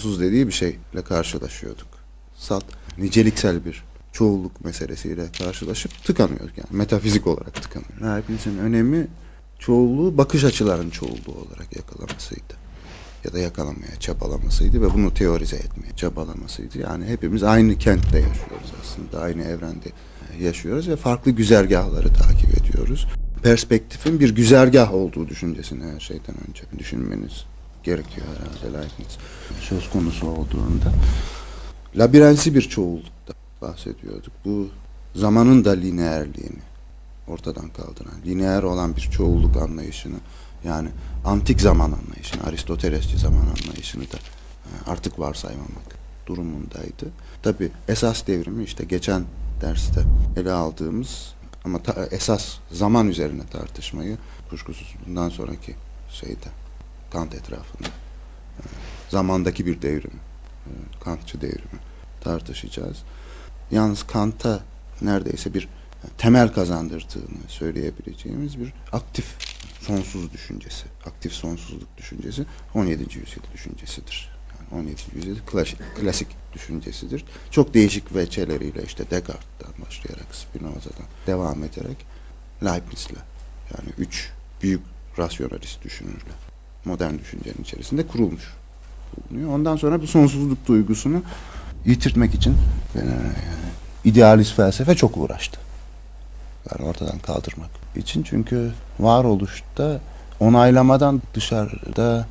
sonsuz dediği bir şeyle karşılaşıyorduk. Salt, niceliksel bir çoğulluk meselesiyle karşılaşıp tıkanıyorduk yani metafizik olarak tıkanıyoruz. Leibniz'in önemi çoğulluğu bakış açılarının çoğulluğu olarak yakalamasıydı. Ya da yakalamaya çabalamasıydı ve bunu teorize etmeye çabalamasıydı. Yani hepimiz aynı kentte yaşıyoruz aslında, aynı evrende yaşıyoruz ve farklı güzergahları takip ediyoruz. Perspektifin bir güzergah olduğu düşüncesini her şeyden önce düşünmeniz gerekiyor herhalde Leibniz söz konusu olduğunda. Labirensi bir çoğullukta bahsediyorduk. Bu zamanın da lineerliğini ortadan kaldıran, lineer olan bir çoğulluk anlayışını yani antik zaman anlayışını, Aristotelesçi zaman anlayışını da e, artık varsaymamak durumundaydı. Tabi esas devrimi işte geçen derste ele aldığımız ama esas zaman üzerine tartışmayı kuşkusuz bundan sonraki şeyde Kant etrafında e, zamandaki bir devrim, e, Kantçı devrimi tartışacağız. Yalnız Kant'a neredeyse bir temel kazandırdığını söyleyebileceğimiz bir aktif sonsuz düşüncesi, aktif sonsuzluk düşüncesi 17. yüzyıl düşüncesidir. Yani 17. yüzyıl klasik, klasik düşüncesidir. Çok değişik veçeleriyle işte Descartes'ten başlayarak Spinoza'dan devam ederek Leibniz'le yani üç büyük rasyonalist düşünürle modern düşüncenin içerisinde kurulmuş bulunuyor. Ondan sonra bu sonsuzluk duygusunu yitirtmek için e, idealist felsefe çok uğraştı. Yani ortadan kaldırmak için çünkü varoluşta onaylamadan dışarıda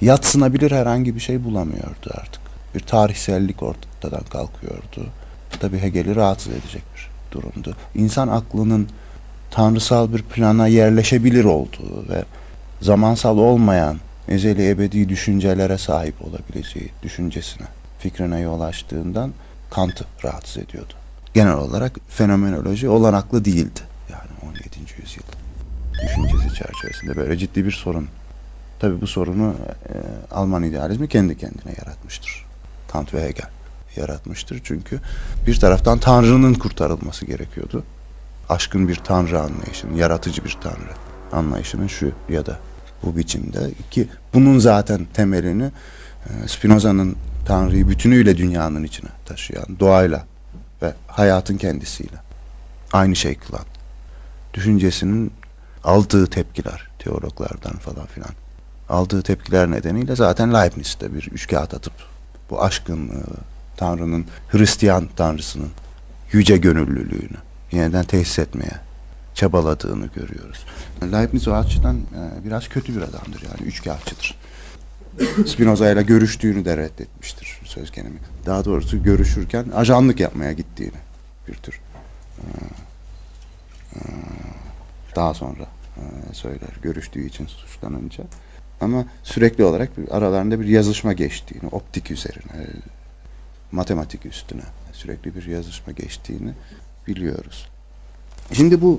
yatsınabilir herhangi bir şey bulamıyordu artık. Bir tarihsellik ortadan kalkıyordu. Tabi Hegel'i rahatsız edecek bir durumdu. İnsan aklının tanrısal bir plana yerleşebilir olduğu ve zamansal olmayan ezeli ebedi düşüncelere sahip olabileceği düşüncesine, fikrine yol açtığından Kant'ı rahatsız ediyordu. Genel olarak fenomenoloji olanaklı değildi. Yani 17. yüzyıl düşüncesi çerçevesinde böyle ciddi bir sorun. Tabii bu sorunu e, Alman idealizmi kendi kendine yaratmıştır. Kant ve Hegel yaratmıştır. Çünkü bir taraftan Tanrı'nın kurtarılması gerekiyordu. Aşkın bir Tanrı anlayışının, yaratıcı bir Tanrı anlayışının şu ya da bu biçimde ki bunun zaten temelini e, Spinoza'nın Tanrı'yı bütünüyle dünyanın içine taşıyan, doğayla ve hayatın kendisiyle aynı şey kılan düşüncesinin aldığı tepkiler teologlardan falan filan. Aldığı tepkiler nedeniyle zaten Leibniz'de bir üç kağıt atıp bu aşkın e, Tanrı'nın Hristiyan Tanrısının yüce gönüllülüğünü yeniden tesis etmeye çabaladığını görüyoruz. Leibniz o açıdan e, biraz kötü bir adamdır yani üçkağıtçıdır. Spinoza ile görüştüğünü de reddetmiştir söz gelimi. Daha doğrusu görüşürken ajanlık yapmaya gittiğini bir tür e, e, daha sonra söyler görüştüğü için suçlanınca. Ama sürekli olarak aralarında bir yazışma geçtiğini, optik üzerine, matematik üstüne sürekli bir yazışma geçtiğini biliyoruz. Şimdi bu